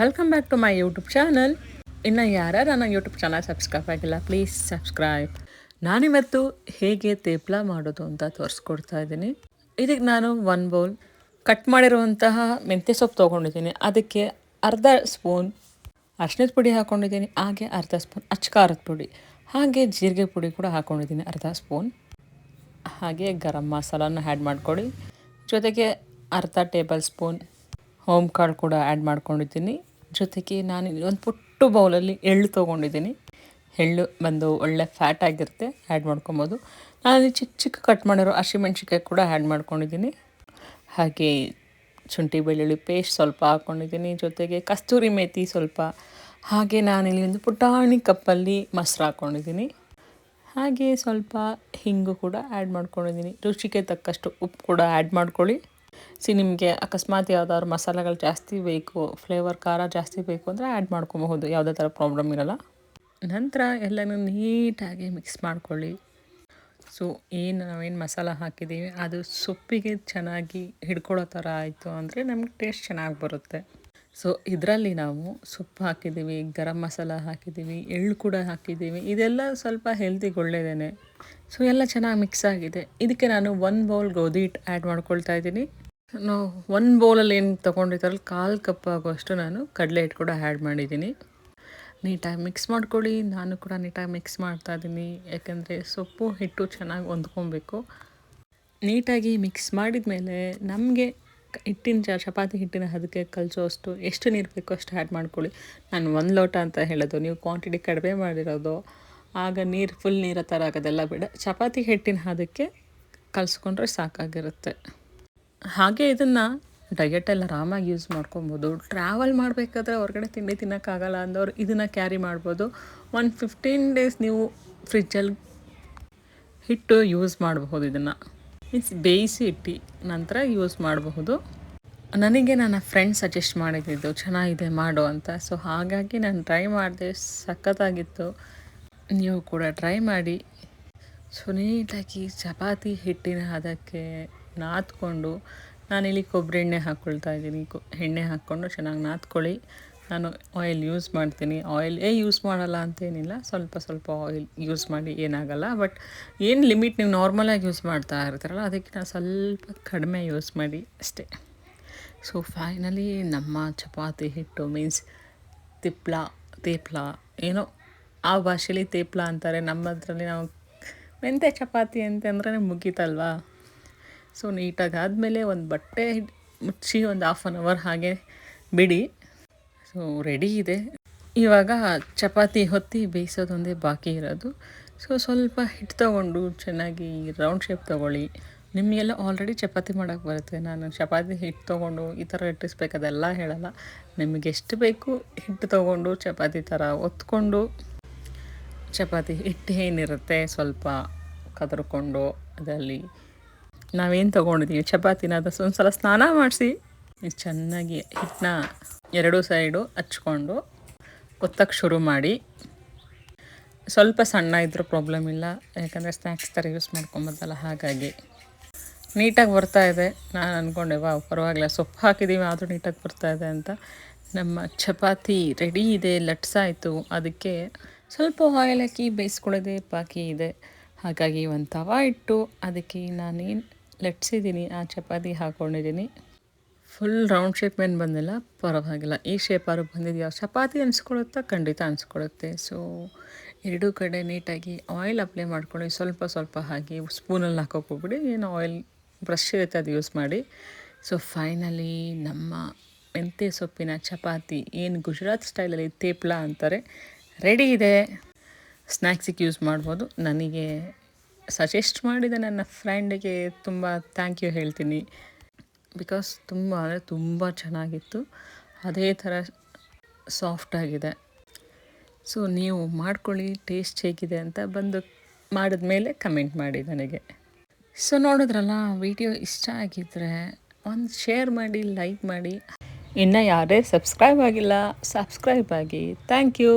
Welcome back to my YouTube channel ಇನ್ನು ಯಾರ್ಯಾರ ನನ್ನ ಯೂಟ್ಯೂಬ್ ಚಾನಲ್ ಸಬ್ಸ್ಕ್ರೈಬ್ ಆಗಿಲ್ಲ ಪ್ಲೀಸ್ ಸಬ್ಸ್ಕ್ರೈಬ್ ನಾನಿವತ್ತು ಹೇಗೆ ತೇಪ್ಲ ಮಾಡೋದು ಅಂತ ತೋರಿಸ್ಕೊಡ್ತಾ ಇದ್ದೀನಿ. ಇದಕ್ಕೆ ನಾನು ಒನ್ ಬೌಲ್ ಕಟ್ ಮಾಡಿರುವಂತಹ ಮೆಂತ್ಯ ಸೊಪ್ಪು ತೊಗೊಂಡಿದ್ದೀನಿ. ಅದಕ್ಕೆ ಅರ್ಧ ಸ್ಪೂನ್ ಅರ್ಶಿನದ ಪುಡಿ ಹಾಕ್ಕೊಂಡಿದ್ದೀನಿ ಹಾಗೆ ಅರ್ಧ ಸ್ಪೂನ್ ಅಚ್ಕಾರದ ಪುಡಿ. ಹಾಗೆ ಜೀರಿಗೆ ಪುಡಿ ಕೂಡ ಹಾಕ್ಕೊಂಡಿದ್ದೀನಿ ಅರ್ಧ ಸ್ಪೂನ್ ಹಾಗೆ ಗರಂ ಮಸಾಲನ ಆ್ಯಡ್ ಮಾಡಿಕೊಡಿ ಜೊತೆಗೆ ಅರ್ಧ ಟೇಬಲ್ ಸ್ಪೂನ್ ಹೋಮ್ ಕಾಳು ಕೂಡ ಆ್ಯಡ್ ಮಾಡ್ಕೊಂಡಿದ್ದೀನಿ. ಜೊತೆಗೆ ನಾನು ಇಲ್ಲಿ ಒಂದು ಪುಟ್ಟು ಬೌಲಲ್ಲಿ ಎಳ್ಳು ತೊಗೊಂಡಿದ್ದೀನಿ. ಎಳ್ಳು ಬಂದು ಒಳ್ಳೆ ಫ್ಯಾಟ್ ಆಗಿರುತ್ತೆ ಆ್ಯಡ್ ಮಾಡ್ಕೊಬೋದು. ನಾನು ಚಿಕ್ಕ ಚಿಕ್ಕ ಕಟ್ ಮಾಡಿರೋ ಹಸಿಮೆಣ್ಸಿಕಾಯಿ ಕೂಡ ಆ್ಯಡ್ ಮಾಡ್ಕೊಂಡಿದ್ದೀನಿ. ಹಾಗೆ ಶುಂಠಿ, ಬೆಳ್ಳುಳ್ಳಿ ಪೇಸ್ಟ್ ಸ್ವಲ್ಪ ಹಾಕ್ಕೊಂಡಿದ್ದೀನಿ ಜೊತೆಗೆ ಕಸ್ತೂರಿ ಮೇಥಿ ಸ್ವಲ್ಪ. ಹಾಗೆ ನಾನಿಲ್ಲಿ ಒಂದು ಪುಟಾಣಿ ಕಪ್ಪಲ್ಲಿ ಮೊಸರು ಹಾಕ್ಕೊಂಡಿದ್ದೀನಿ ಹಾಗೆ ಸ್ವಲ್ಪ ಹಿಂಗು ಕೂಡ ಆ್ಯಡ್ ಮಾಡ್ಕೊಂಡಿದ್ದೀನಿ. ರುಚಿಗೆ ತಕ್ಕಷ್ಟು ಉಪ್ಪು ಕೂಡ ಆ್ಯಡ್ ಮಾಡ್ಕೊಳ್ಳಿ. ಸಿ, ನಿಮಗೆ ಅಕಸ್ಮಾತ್ ಯಾವ್ದಾದ್ರು ಮಸಾಲೆಗಳು ಜಾಸ್ತಿ ಬೇಕು ಫ್ಲೇವರ್ ಖಾರ ಜಾಸ್ತಿ ಬೇಕು ಅಂದರೆ ಆ್ಯಡ್ ಮಾಡ್ಕೊಬಹುದು. ಯಾವುದೇ ಥರ ಪ್ರಾಬ್ಲಮ್ ಇರೋಲ್ಲ. ನಂತರ ಎಲ್ಲನೂ ನೀಟಾಗಿ ಮಿಕ್ಸ್ ಮಾಡ್ಕೊಳ್ಳಿ. ಸೊ ಏನು ನಾವೇನು ಮಸಾಲ ಹಾಕಿದ್ದೀವಿ ಅದು ಸೊಪ್ಪಿಗೆ ಚೆನ್ನಾಗಿ ಹಿಡ್ಕೊಳ್ಳೋ ಥರ ಆಯಿತು ಅಂದರೆ ನಮಗೆ ಟೇಸ್ಟ್ ಚೆನ್ನಾಗಿ ಬರುತ್ತೆ. ಸೊ ಇದರಲ್ಲಿ ನಾವು ಸೊಪ್ಪು ಹಾಕಿದ್ದೀವಿ ಗರಂ ಮಸಾಲ ಹಾಕಿದ್ದೀವಿ ಎಳ್ಳು ಕೂಡ ಹಾಕಿದ್ದೀವಿ ಇದೆಲ್ಲ ಸ್ವಲ್ಪ ಹೆಲ್ತಿಗೆ ಒಳ್ಳೆಯದೇ ಸೊ ಎಲ್ಲ ಚೆನ್ನಾಗಿ ಮಿಕ್ಸ್ ಆಗಿದೆ. ಇದಕ್ಕೆ ನಾನು ಒಂದು ಬೌಲ್ ಗೋಧಿ ಹಿಟ್ಟು ಆ್ಯಡ್ ಮಾಡ್ಕೊಳ್ತಾ ಇದ್ದೀನಿ. ನಾವು ಒಂದು ಬೌಲಲ್ಲಿ ಏನು ತೊಗೊಂಡಿರ್ತಾರಲ್ಲ ಕಾಲು ಕಪ್ ಆಗುವಷ್ಟು ನಾನು ಕಡಲೆ ಹಿಟ್ಟು ಕೂಡ ಆ್ಯಡ್ ಮಾಡಿದ್ದೀನಿ. ನೀಟಾಗಿ ಮಿಕ್ಸ್ ಮಾಡ್ಕೊಳ್ಳಿ. ನಾನು ಕೂಡ ನೀಟಾಗಿ ಮಿಕ್ಸ್ ಮಾಡ್ತಾ ಇದ್ದೀನಿ. ಯಾಕೆಂದರೆ ಸೊಪ್ಪು, ಹಿಟ್ಟು ಚೆನ್ನಾಗಿ ಹೊಂದ್ಕೊಬೇಕು. ನೀಟಾಗಿ ಮಿಕ್ಸ್ ಮಾಡಿದ ಮೇಲೆ ನಮಗೆ ಹಿಟ್ಟಿನ ಚ, ಚಪಾತಿ ಹಿಟ್ಟಿನ ಅದಕ್ಕೆ ಕಲಸೋಷ್ಟು ಎಷ್ಟು ನೀರು ಬೇಕೋ ಅಷ್ಟು ಆ್ಯಡ್ ಮಾಡ್ಕೊಳ್ಳಿ. ನಾನು ಒಂದು ಲೋಟ ಅಂತ ಹೇಳೋದು. ನೀವು ಕ್ವಾಂಟಿಟಿ ಕಡಿಮೆ ಮಾಡಿರೋದು, ಆಗ ನೀರು ಫುಲ್ ನೀರ ಥರ ಆಗೋದೆಲ್ಲ ಬೇಡ. ಚಪಾತಿ ಹಿಟ್ಟಿನ ಅದಕ್ಕೆ ಕಲಸ್ಕೊಂಡ್ರೆ ಸಾಕಾಗಿರುತ್ತೆ. ಹಾಗೆ ಇದನ್ನು ಡಯೆಟೆಲ್ಲ ಆರಾಮಾಗಿ ಯೂಸ್ ಮಾಡ್ಕೊಬೋದು. ಟ್ರಾವೆಲ್ ಮಾಡಬೇಕಾದ್ರೆ ಹೊರಗಡೆ ತಿಂಡಿ ತಿನ್ನೋಕ್ಕಾಗಲ್ಲ ಅಂದವ್ರು ಇದನ್ನು ಕ್ಯಾರಿ ಮಾಡ್ಬೋದು. ಒನ್ ಫಿಫ್ಟೀನ್ ಡೇಸ್ ನೀವು ಫ್ರಿಜ್ಜಲ್ಲಿ ಹಿಟ್ಟು ಯೂಸ್ ಮಾಡಬಹುದು ಇದನ್ನು. ಮೀನ್ಸ್ ಬೇಯಿಸಿ ಇಟ್ಟು ನಂತರ ಯೂಸ್ ಮಾಡಬಹುದು. ನನಗೆ ನನ್ನ ಫ್ರೆಂಡ್ ಸಜೆಸ್ಟ್ ಮಾಡಿದ್ದು ಚೆನ್ನಾಗಿದೆ ಮಾಡು ಅಂತ. ಸೊ ಹಾಗಾಗಿ ನಾನು ಟ್ರೈ ಮಾಡಿದೆ, ಸಖತ್ತಾಗಿತ್ತು. ನೀವು ಕೂಡ ಟ್ರೈ ಮಾಡಿ. ಸೊ ನೀಟಾಗಿ ಚಪಾತಿ ಹಿಟ್ಟಿನ ಅದಕ್ಕೆ ನಾದ್ಕೊಂಡು ನಾನಿಲ್ಲಿ ಕೊಬ್ಬರಿ ಎಣ್ಣೆ ಹಾಕ್ಕೊಳ್ತಾ ಇದ್ದೀನಿ. ಎಣ್ಣೆ ಹಾಕ್ಕೊಂಡು ಚೆನ್ನಾಗಿ ನಾದ್ಕೊಳ್ಳಿ ನಾನು ಆಯಿಲ್ ಯೂಸ್ ಮಾಡ್ತೀನಿ. ಆಯಿಲ್ ಏ ಯೂಸ್ ಮಾಡಲ್ಲ ಅಂತೇನಿಲ್ಲ. ಸ್ವಲ್ಪ ಸ್ವಲ್ಪ ಆಯಿಲ್ ಯೂಸ್ ಮಾಡಿ ಏನಾಗಲ್ಲ. ಬಟ್ ಏನು ಲಿಮಿಟ್ ನೀವು ನಾರ್ಮಲಾಗಿ ಯೂಸ್ ಮಾಡ್ತಾ ಇರ್ತಾರಲ್ಲ, ಅದಕ್ಕೆ ನಾನು ಸ್ವಲ್ಪ ಕಡಿಮೆ ಯೂಸ್ ಮಾಡಿ ಅಷ್ಟೇ. ಸೊ ಫೈನಲಿ ನಮ್ಮ ಚಪಾತಿ ಹಿಟ್ಟು ಮೀನ್ಸ್ ತಿಪ್ಲ, ತೇಪ್ಲ, ಏನೋ ಆ ಭಾಷೆಯಲ್ಲಿ ತೇಪ್ಲ ಅಂತಾರೆ. ನಮ್ಮದರಲ್ಲಿ ನಾವು ಮೆಂತೆ ಚಪಾತಿ ಅಂತಂದ್ರೆ ಮುಗೀತಲ್ವಾ? ಸೊ ನೀಟಾಗಿ ಆದಮೇಲೆ ಒಂದು ಬಟ್ಟೆ ಮುಚ್ಚಿ ಒಂದು ಹಾಫ್ ಆನ್ ಅವರ್ ಹಾಗೆ ಬಿಡಿ. ಸೊ ರೆಡಿ ಇದೆ. ಇವಾಗ ಚಪಾತಿ ಹೊತ್ತಿ ಬೇಯಿಸೋದೊಂದೇ ಬಾಕಿ ಇರೋದು. ಸೊ ಸ್ವಲ್ಪ ಹಿಟ್ಟು ತೊಗೊಂಡು ಚೆನ್ನಾಗಿ ರೌಂಡ್ ಶೇಪ್ ತೊಗೊಳ್ಳಿ. ನಿಮಗೆಲ್ಲ ಆಲ್ರೆಡಿ ಚಪಾತಿ ಮಾಡೋಕ್ಕೆ ಬರುತ್ತೆ. ನಾನು ಚಪಾತಿ ಹಿಟ್ಟು ತೊಗೊಂಡು ಈ ಥರ ಇಟ್ಟಿಸ್ಬೇಕು, ಅದೆಲ್ಲ ಹೇಳಲ್ಲ. ನಿಮಗೆ ಎಷ್ಟು ಬೇಕು ಹಿಟ್ಟು ತೊಗೊಂಡು ಚಪಾತಿ ಥರ ಒತ್ಕೊಂಡು ಚಪಾತಿ ಹಿಟ್ಟು ಏನಿರುತ್ತೆ ಸ್ವಲ್ಪ ಕದರ್ಕೊಂಡು ಅದರಲ್ಲಿ ನಾವೇನು ತೊಗೊಂಡಿದ್ದೀವಿ ಚಪಾತಿನ ಅದು ಒಂದು ಸಲ ಸ್ನಾನ ಮಾಡಿಸಿ. ಚೆನ್ನಾಗಿ ಹಿಟ್ಟನ್ನ ಎರಡೂ ಸೈಡು ಹಚ್ಕೊಂಡು ಕೊತ್ತಕ್ಕೆ ಶುರು ಮಾಡಿ. ಸ್ವಲ್ಪ ಸಣ್ಣ ಇದ್ದರೂ ಪ್ರಾಬ್ಲಮ್ ಇಲ್ಲ. ಯಾಕಂದರೆ ಸ್ನ್ಯಾಕ್ಸ್ ಥರ ಯೂಸ್ ಮಾಡ್ಕೊಬೋದಲ್ಲ ಹಾಗಾಗಿ. ನೀಟಾಗಿ ಬರ್ತಾ ಇದೆ. ನಾನು ಅಂದ್ಕೊಂಡೆ ವಾ ಪರವಾಗಿಲ್ಲ, ಸೊಪ್ಪು ಹಾಕಿದ್ದೀವಿ ಆದರೂ ನೀಟಾಗಿ ಬರ್ತಾ ಇದೆ ಅಂತ. ನಮ್ಮ ಚಪಾತಿ ರೆಡಿ ಇದೆ ಲಟ್ಸಾಯಿತು ಅದಕ್ಕೆ ಸ್ವಲ್ಪ ಆಯಿಲ್ ಹಾಕಿ, ಬೇಯಿಸ್ಕೊಳ್ಳೋದೇ ಬಾಕಿ ಇದೆ. ಹಾಗಾಗಿ ಒಂದು ತವ ಇಟ್ಟು, ಅದಕ್ಕೆ ನಾನೇನು ಲಟ್ಸಿದ್ದೀನಿ, ಆ ಚಪಾತಿ ಹಾಕ್ಕೊಂಡಿದ್ದೀನಿ ಫುಲ್ ರೌಂಡ್ ಶೇಪ್ ಏನು ಬಂದಿಲ್ಲ, ಪರವಾಗಿಲ್ಲ. ಈ ಶೇಪಾರು ಬಂದಿದೆಯಾ? ಚಪಾತಿ ಅನ್ಸ್ಕೊಳುತ್ತಾ ಖಂಡಿತ ಅನ್ಸ್ಕೊಳುತ್ತೆ ಸೊ ಎರಡೂ ಕಡೆ ನೀಟಾಗಿ ಆಯಿಲ್ ಅಪ್ಲೈ ಮಾಡ್ಕೊಳ್ಳಿ ಸ್ವಲ್ಪ ಸ್ವಲ್ಪ ಹಾಕಿ ಸ್ಪೂನಲ್ಲಿ ಹಾಕೋಕೆ ಹೋಗ್ಬಿಡಿ ಏನು ಆಯಿಲ್ ಬ್ರಷ್ ಇರುತ್ತೆ ಅದು ಯೂಸ್ ಮಾಡಿ. ಸೊ ಫೈನಲಿ ನಮ್ಮ ಮೆಂತ್ಯ ಸೊಪ್ಪಿನ ಚಪಾತಿ ಏನು ಗುಜರಾತ್ ಸ್ಟೈಲಲ್ಲಿ ತೇಪ್ಲ ಅಂತಾರೆ ರೆಡಿ ಇದೆ. ಸ್ನ್ಯಾಕ್ಸಿಗೆ ಯೂಸ್ ಮಾಡ್ಬೋದು. ನನಗೆ ಸಜೆಸ್ಟ್ ಮಾಡಿದ ನನ್ನ ಫ್ರೆಂಡಿಗೆ ತುಂಬ ಥ್ಯಾಂಕ್ ಯು ಹೇಳ್ತೀನಿ. ಬಿಕಾಸ್ ತುಂಬ, ಅಂದರೆ ತುಂಬ ಚೆನ್ನಾಗಿತ್ತು. ಅದೇ ಥರ ಸಾಫ್ಟಾಗಿದೆ ಸೊ ನೀವು ಮಾಡ್ಕೊಳ್ಳಿ ಟೇಸ್ಟ್ ಹೇಗಿದೆ ಅಂತ ಬಂದು ಮಾಡಿದ ಮೇಲೆ ಕಮೆಂಟ್ ಮಾಡಿ ನನಗೆ. ಸೊ ನೋಡಿದ್ರಲ್ಲ ವಿಡಿಯೋ ಇಷ್ಟ ಆಗಿದ್ದರೆ ಒಂದು ಶೇರ್ ಮಾಡಿ ಲೈಕ್ ಮಾಡಿ. ಇನ್ನೂ ಯಾರೇ ಸಬ್ಸ್ಕ್ರೈಬ್ ಆಗಿಲ್ಲ ಸಬ್ಸ್ಕ್ರೈಬ್ ಆಗಿ. Thank you